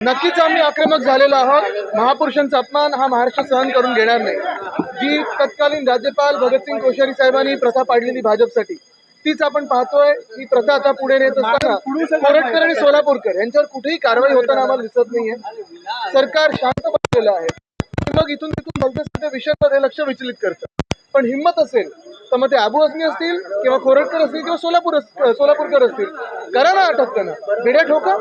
नक्कीच आम्ही आक्रमक झालेलो आहोत. महापुरुषांचा अपमान हा महाराष्ट्र सहन करून घेणार नाही. जी तत्कालीन राज्यपाल भगतसिंग कोश्यारी साहेबांनी प्रथा पाडलेली भाजपसाठी तीच आपण पाहतोय. ही प्रथा आता पुढे नेत असताना कोरटकर आणि सोलापूरकर यांच्यावर कुठेही कारवाई होताना आम्हाला दिसत नाहीये. सरकार शांत बसलेलं आहे. मग इथून तिथून भलत्या विषयांमध्ये लक्ष विचलित करतं. पण हिंमत असेल तर मग ते आबू आझमी असतील किंवा कोरटकर असतील किंवा सोलापूर सोलापूरकर असतील करा ना. अटक त्यांना ठोका.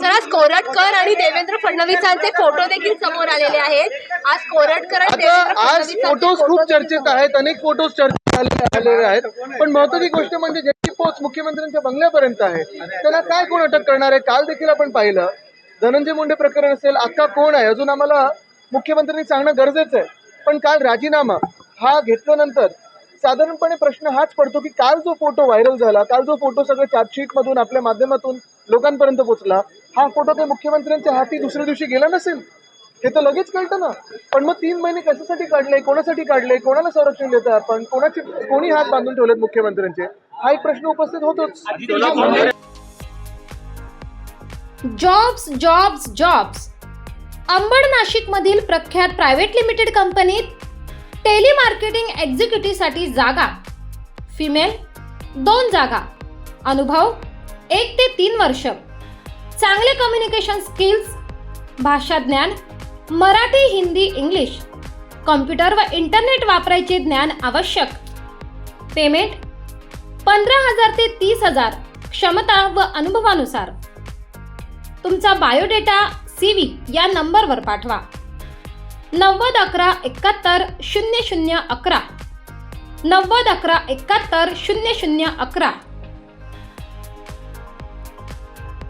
सर आज कोरटकर आणि देवेंद्र फडणवीसांचे फोटो देखील समोर आलेले आहेत. आज कोरटकर आणि आता देवेंद्र आज फडणवीसांचे फोटोज खूप photo चर्चेत आहेत अनेक फोटोज चर्चेत आलेले आलेले आहेत. पण महत्वाची गोष्ट म्हणजे ज्याची पोच मुख्यमंत्र्यांच्या बंगल्यापर्यंत आहे. त्याला काय कोण अटक करणार आहे? काल देखील आपण पाहिलं. धनंजय मुंडे प्रकरण असेल अक्का कोण आहे? अजून आम्हाला मुख्यमंत्र्यांनी सांगणं गरजेचं आहे. पण काल राजीनामा हा घेतल्यानंतर साधारणपणे प्रश्न हाच पडतो की काल जो फोटो व्हायरल झाला काल जो फोटो सगळं चार्जशीट मधून आपल्या माध्यमातून लोकांपर्यंत पोहोचला हा फोटो काही मुख्यमंत्र्यांच्या हाती दुसऱ्या दिवशी गेला नसेल? हे तर लगेच कळतं ना. पण मग तीन महिने कशासाठी काढले कोणासाठी काढले कोणाला संरक्षण देतं आपण कोणाची कोणी हात बांधून ठेवलेत मुख्यमंत्र्यांचे? हा एक प्रश्न उपस्थित होतोच. Jobs jobs jobs. अंबड नाशिकमधील प्रख्यात प्रायव्हेट लिमिटेड कंपनीत टेलिमार्केटिंग एक्झिक्युटिव्हसाठी जागा. फिमेल दोन जागा. अनुभव एक ते तीन वर्ष. चांगले कम्युनिकेशन स्किल्स भाषा ज्ञान मराठी हिंदी इंग्लिश. कॉम्प्युटर व इंटरनेट वापरायचे ज्ञान आवश्यक. पेमेंट पंधरा हजार ते तीस हजार. क्षमता व अनुभवानुसार. तुमचा बायोडेटा सी व्ही या नंबरवर पाठवा. नव्वद अकरा एकाहत्तर शून्य शून्य अकरा. नव्वद अकरा एकाहत्तर शून्य शून्य अकरा.